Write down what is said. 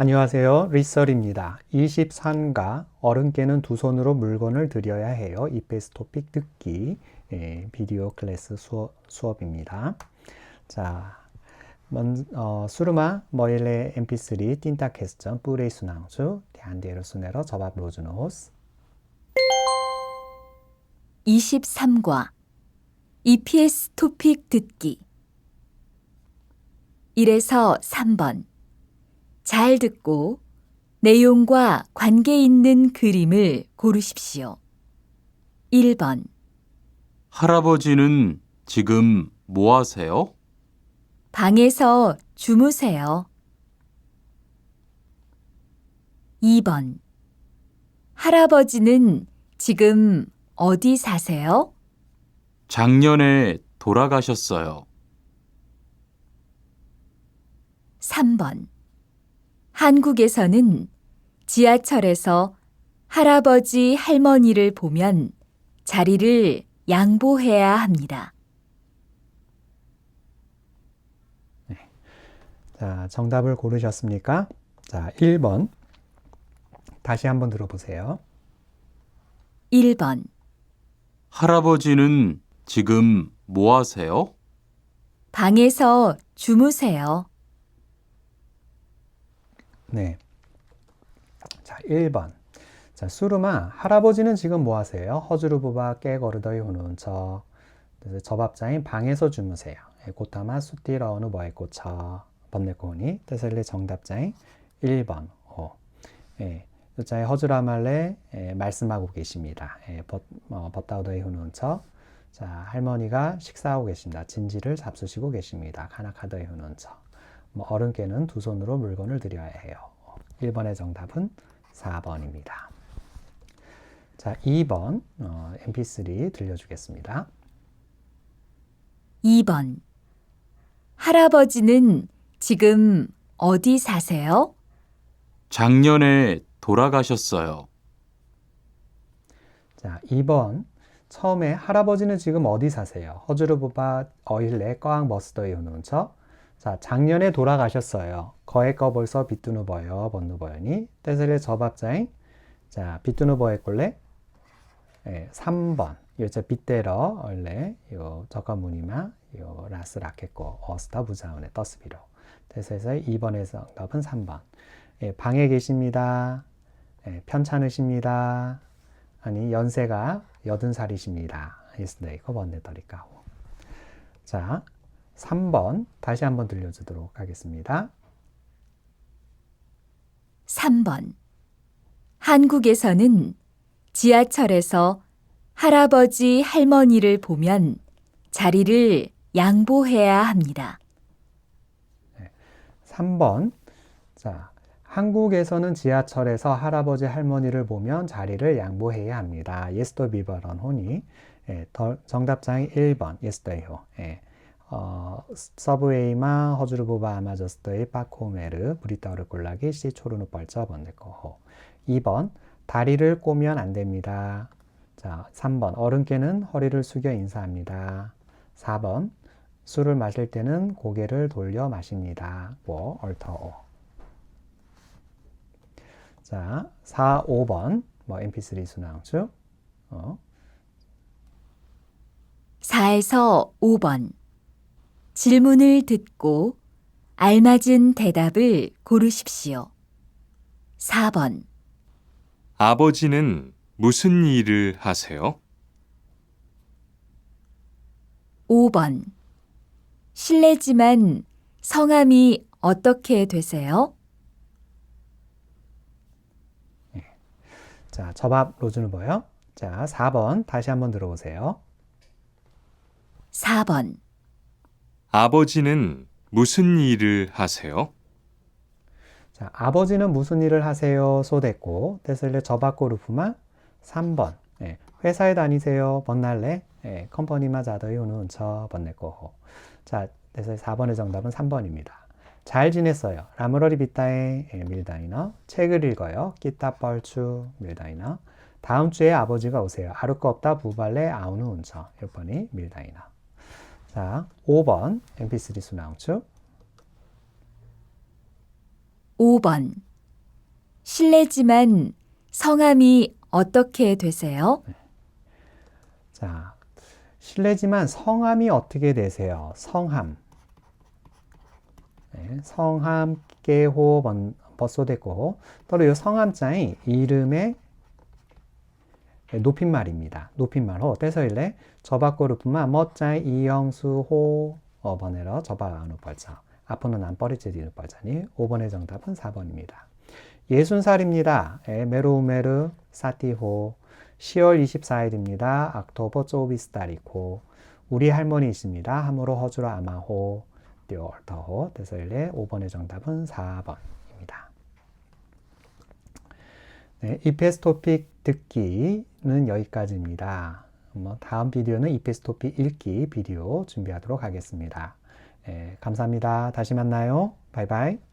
안녕하세요. 리설입니다. 23가 어른께는 두 손으로 물건을 들여야 해요. 이페스 토픽 듣기 예, 비디오 클래스 수업, 수업입니다. 자, 먼, 어, 수르마 머일레 mp3 틴타 캐스전 뿌레이 수낭주 대한대로 순회로 저밥 로즈노스 23과 EPS 토픽 듣기 1에서 3번 잘 듣고 내용과 관계 있는 그림을 고르십시오. 1번 할아버지는 지금 뭐 하세요? 방에서 주무세요. 2번 할아버지는 지금 어디 사세요? 작년에 돌아가셨어요. 3번. 한국에서는 지하철에서 할아버지 할머니를 보면 자리를 양보해야 합니다. 자, 정답을 고르셨습니까? 자, 1번 다시 한번 들어보세요. 1번. 할아버지는 지금 뭐 하세요? 방에서 주무세요. 네. 자, 1번. 자, 수르마, 할아버지는 지금 뭐 하세요? 허주르부바 깨 거르더이 호는처. 그래서 저밥자인 방에서 주무세요. 예, 고타마 수띠러어느 뭐에 꽂혀. 번네코니. 뜻을리 정답자인 1번. 호. 예. 자의 허주라말레 예, 말씀하고 계십니다. 예, 벗, 어, 벗다우더이 후는처. 자, 할머니가 식사하고 계십니다. 진지를 잡수시고 계십니다. 카나카더이 후는처. 뭐 어른께는 두 손으로 물건을 들여야 해요. 1번의 정답은 4번입니다. 자, 2번 어, mp3 들려주겠습니다. 2번. 할아버지는 지금 어디 사세요? 작년에 돌아가셨어요. 자, 2번 처음에 할아버지는 지금 어디 사세요? 허주르부바 어일레 꺼앙 머스더이 후는처 자, 작년에 돌아가셨어요. 꺼 벌써 비뚜누버요, 번누버요니. 떼슬레 저밥자잉. 자, 비뚜누버의 꼴레. 예, 3번. 요저 빗대러 얼레 요 저가무니마 요 라스 라켓고 어스타 부자운에 떴스비로. 그래서 2번의 정답은 3번. 예, 방에 계십니다. 예, 편찮으십니다. 아니 연세가 80살이십니다. 있습니다. 이거 번네 더리까고. 자, 3번 다시 한번 들려주도록 하겠습니다. 3번. 한국에서는 지하철에서 할아버지 할머니를 보면 자리를 양보해야 합니다. 3번. 자, 한국에서는 지하철에서 할아버지 할머니를 보면 자리를 양보해야 합니다. 예스터 비버런 호니. 예, 더, 정답장이 1번. 예스터이호. 예. 어, 서브웨이마 허주르보바 아마저스터의 빠코메르 브리타오르 꼴라기 시 초르누 뻘쩌 번데코호 2번 다리를 꼬면 안 됩니다. 자, 3번 어른께는 허리를 숙여 인사합니다. 4번 술을 마실 때는 고개를 돌려 마십니다. 뭐 얼터오. 자, 4, 5번 뭐 mp3 순항주 어, 4에서 5번. 질문을 듣고 알맞은 대답을 고르십시오. 4번. 아버지는 무슨 일을 하세요? 5번. 실례지만 성함이 어떻게 되세요? 자, 저밥 로즈는 뭐요? 자, 4번 다시 한번 들어보세요. 4번. 아버지는 무슨 일을 하세요? 자, 아버지는 무슨 일을 하세요? 소 됐고, 테슬레 저바코 루프마 3번. 예, 회사에 다니세요? 번날레? 예, 컴퍼니마 자더요는 저 번네코호. 자, 그래서 4번의 정답은 3번입니다. 잘 지냈어요. 라무러리 비타에 예, 밀다이너. 책을 읽어요. 끼따 뻘추 밀다이너. 다음 주에 아버지가 오세요. 아를 거 없다 부발레 아우는 운처. 6번이 밀다이너. 자, 5번 mp3 수나우추. 5번. 실례지만 성함이 어떻게 되세요? 자, 실례지만 성함이 어떻게 되세요? 성함. 네, 성함 깨호 번 버소되고 또는 이 성함자이 이름의 높임말입니다. 높임말호 떼서일래 저바꼬르뿐만 멋자이 이영수 호 어번에러 저바누 벌자 앞으로는 안 뻐리지 디누 벌자니 5번의 정답은 4번입니다. 예순살입니다. 에, 메루메르 사티호 10월 24일입니다. 악토버 쪼비스타리코 우리 할머니이십니다. 함으로 허주라 아마호 띠얼터호 대서일레 5번의 정답은 4번입니다. 네, 이페스 토픽 듣기는 여기까지입니다. 뭐 다음 비디오는 이페스 토픽 읽기 비디오 준비하도록 하겠습니다. 네, 감사합니다. 다시 만나요. 바이바이.